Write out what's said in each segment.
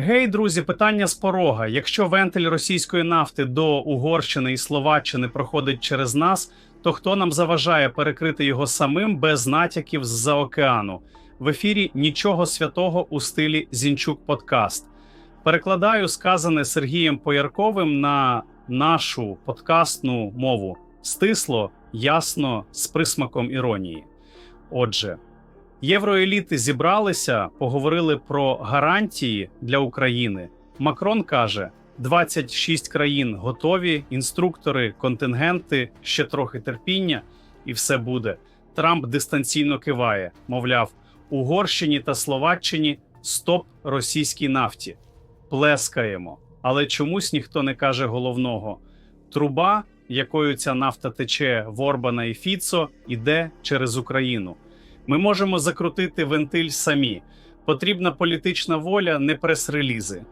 Гей, друзі, питання з порога. Якщо вентиль російської нафти до Угорщини і Словаччини проходить через нас, то хто нам заважає перекрити його самим без натяків з-за океану? В ефірі нічого святого у стилі Зінчук Подкаст. Перекладаю сказане Сергієм Поярковим на нашу подкастну мову стисло, ясно, з присмаком іронії. Отже, євроеліти зібралися, поговорили про гарантії для України. Макрон каже: 26 країн готові, інструктори, контингенти, ще трохи терпіння, і все буде. Трамп дистанційно киває, мовляв, Угорщині та Словаччині стоп російській нафті. Плескаємо. Але чомусь ніхто не каже головного: труба, якою ця нафта тече в Орбана і Фіцо, іде через Україну. Ми можемо закрутити вентиль самі. Потрібна політична воля, не прес-релізи.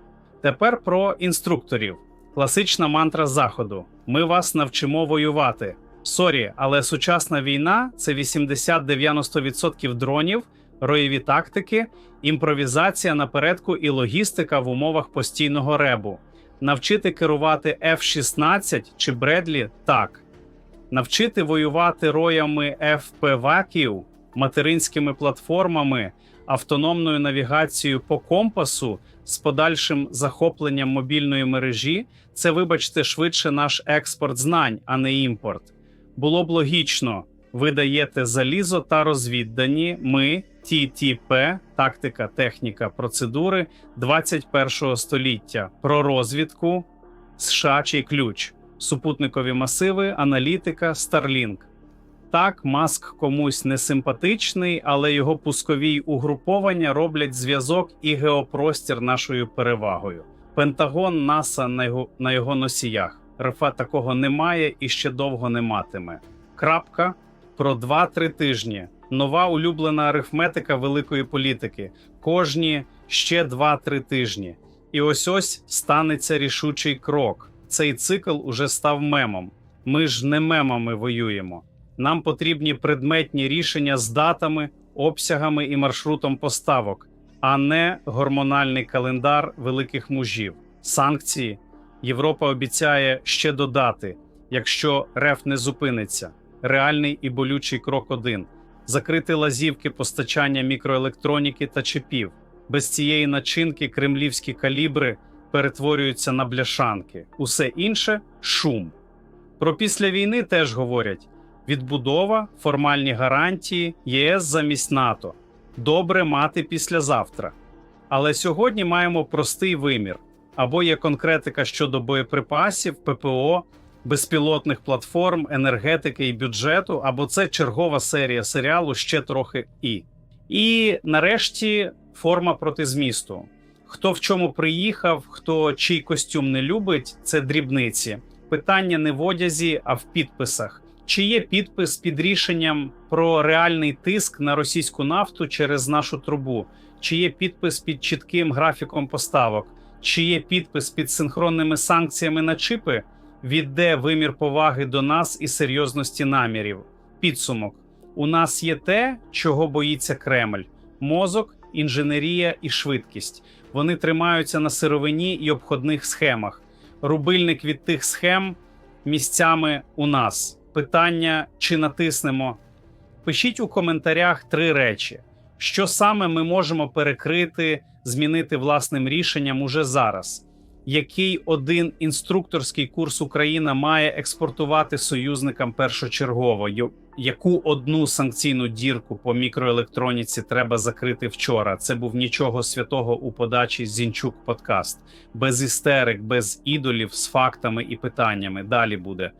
Тепер про інструкторів. Класична мантра заходу: ми вас навчимо воювати. Сорі, але сучасна війна це 80-90% дронів, роєві тактики, імпровізація напередку і логістика в умовах постійного ребу. Навчити керувати F-16 чи Бредлі так. Навчити воювати роями FPV-ків, материнськими платформами, автономною навігацією по компасу з подальшим захопленням мобільної мережі це, вибачте, швидше наш експорт знань, а не імпорт. Було б логічно, ви даєте залізо та розвіддані. Ми ТТП, тактика, техніка, процедури 21 століття про розвідку, США чий ключ, супутникові масиви, аналітика, Starlink. Так, маск комусь не симпатичний, але його пускові угруповання роблять зв'язок і геопростір нашою перевагою. Пентагон НАСА на його, на його носіях. РФ такого немає і ще довго не матиме. Крапка про 2-3 тижні. Нова улюблена арифметика великої політики. Кожні ще 2-3 тижні. І ось ось станеться рішучий крок. Цей цикл уже став мемом. Ми ж не мемами воюємо. Нам потрібні предметні рішення з датами, обсягами і маршрутом поставок, а не гормональний календар великих мужів. Санкції Європа обіцяє ще додати, якщо РЕФ не зупиниться. Реальний і болючий крок один закрити лазівки постачання мікроелектроніки та чипів. Без цієї начинки кремлівські калібри перетворюються на бляшанки. Усе інше шум. Про після війни теж говорять: відбудова, формальні гарантії, ЄС замість НАТО. Добре мати післязавтра. Але сьогодні маємо простий вимір: або є конкретика щодо боєприпасів, ППО, безпілотних платформ, енергетики і бюджету, або це чергова серія серіалу ще трохи і. І нарешті форма проти змісту. Хто в чому приїхав, хто чий костюм не любить, це дрібниці. Питання не в одязі, а в підписах. Чи є підпис під рішенням про реальний тиск на російську нафту через нашу трубу? Чи є підпис під чітким графіком поставок? Чи є підпис під синхронними санкціями на чипи? Відде вимір поваги до нас і серйозності намірів. Підсумок: у нас є те, чого боїться Кремль: мозок, інженерія і швидкість. Вони тримаються на сировині і обходних схемах. Рубильник від тих схем місцями у нас. Питання: чи натиснемо? Пишіть у коментарях три речі: що саме ми можемо перекрити, змінити власним рішенням уже зараз. Який один інструкторський курс Україна має експортувати союзникам першочергово? Яку одну санкційну дірку по мікроелектроніці треба закрити вчора? Це був нічого святого у подачі Зінчук подкаст без істерик, без ідолів з фактами і питаннями. Далі буде.